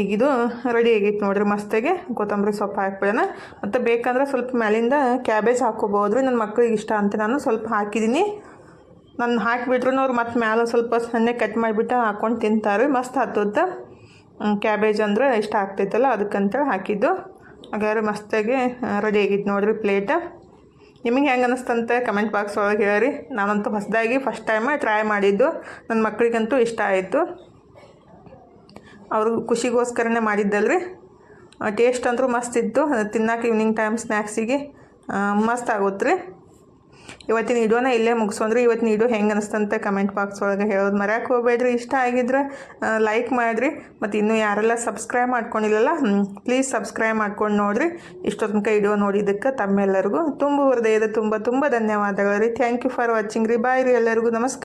ಈಗಿದು ರೆಡಿ ಆಗೈತೆ ನೋಡಿರಿ ಮಸ್ತಾಗೆ. ಕೊತ್ತಂಬರಿ ಸೊಪ್ಪು ಹಾಕ್ಬಿಡೋಣ. ಮತ್ತು ಬೇಕಂದ್ರೆ ಸ್ವಲ್ಪ ಮೇಲಿಂದ ಕ್ಯಾಬೇಜ್ ಹಾಕ್ಕೋಬೋದು ರೀ ನನ್ನ ಮಕ್ಳಿಗೆ ಇಷ್ಟ ಅಂತ ನಾನು ಸ್ವಲ್ಪ ಹಾಕಿದ್ದೀನಿ. ನಾನು ಹಾಕಿಬಿಟ್ರು ಅವ್ರು ಮತ್ತೆ ಮ್ಯಾಲೆ ಸ್ವಲ್ಪ ಸಣ್ಣ ಕಟ್ ಮಾಡಿಬಿಟ್ಟು ಹಾಕ್ಕೊಂಡು ತಿಂತಾರೆ. ಮಸ್ತ್ ಹತ್ತದ ಕ್ಯಾಬೇಜ್ ಅಂದ್ರೆ ಇಷ್ಟ ಆಗ್ತೈತಲ್ಲ, ಅದಕ್ಕಂತೇಳಿ ಹಾಕಿದ್ದು. ಹಾಗಾದ್ರೆ ಮಸ್ತಾಗಿ ರೆಡಿ ಆಗಿತ್ತು ನೋಡಿರಿ ಪ್ಲೇಟ್ ನಿಮಗೆ ಹೆಂಗೆ ಅನ್ನಿಸ್ತಂತೆ ಕಮೆಂಟ್ ಬಾಕ್ಸ್ ಒಳಗೆ ಹೇಳಿರಿ ನಾನಂತೂ ಹೊಸದಾಗಿ ಫಸ್ಟ್ ಟೈಮ್ ಟ್ರೈ ಮಾಡಿದ್ದು. ನನ್ನ ಮಕ್ಕಳಿಗಂತೂ ಇಷ್ಟ ಆಯಿತು. ಅವ್ರಿಗೆ ಖುಷಿಗೋಸ್ಕರನೇ ಮಾಡಿದ್ದಲ್ರಿ. ಟೇಸ್ಟ್ ಅಂದರೂ ಮಸ್ತ್ ಇತ್ತು. ತಿನ್ನೋಕೆ ಈವ್ನಿಂಗ್ ಟೈಮ್ ಸ್ನ್ಯಾಕ್ಸಿಗೆ ಮಸ್ತ್ ಆಗುತ್ತೆ ರೀ ಇವತ್ತಿನ ವಿಡಿಯೋನ ಇಲ್ಲೇ ಮುಗಿಸೋಂದ್ರೆ ಇವತ್ತಿನ ವಿಡಿಯೋ ಹೆಂಗೆ ಅನಿಸ್ತಂತ ಕಮೆಂಟ್ ಬಾಕ್ಸ್ ಒಳಗೆ ಹೇಳೋದು ಮರ್ಯಾಕೆ ಹೋಗ್ಬೇಡ್ರಿ. ಇಷ್ಟ ಆಗಿದ್ರೆ ಲೈಕ್ ಮಾಡಿರಿ. ಮತ್ತು ಇನ್ನೂ ಯಾರೆಲ್ಲ ಸಬ್ಸ್ಕ್ರೈಬ್ ಮಾಡ್ಕೊಂಡಿಲ್ಲಲ್ಲ ಪ್ಲೀಸ್ ಸಬ್ಸ್ಕ್ರೈಬ್ ಮಾಡ್ಕೊಂಡು ನೋಡಿರಿ. ಇಷ್ಟೊತ್ತು ತನಕ ವಿಡಿಯೋ ನೋಡಿದ್ದಕ್ಕೆ ತಮ್ಮೆಲ್ಲರಿಗೂ ತುಂಬ ಹೃದಯದ ತುಂಬ ತುಂಬ ಧನ್ಯವಾದಗಳು ರೀ. ಥ್ಯಾಂಕ್ ಯು ಫಾರ್ ವಾಚಿಂಗ್ ರೀ. ಬಾಯ್ ರೀ ಎಲ್ಲರಿಗೂ. ನಮಸ್ಕಾರ.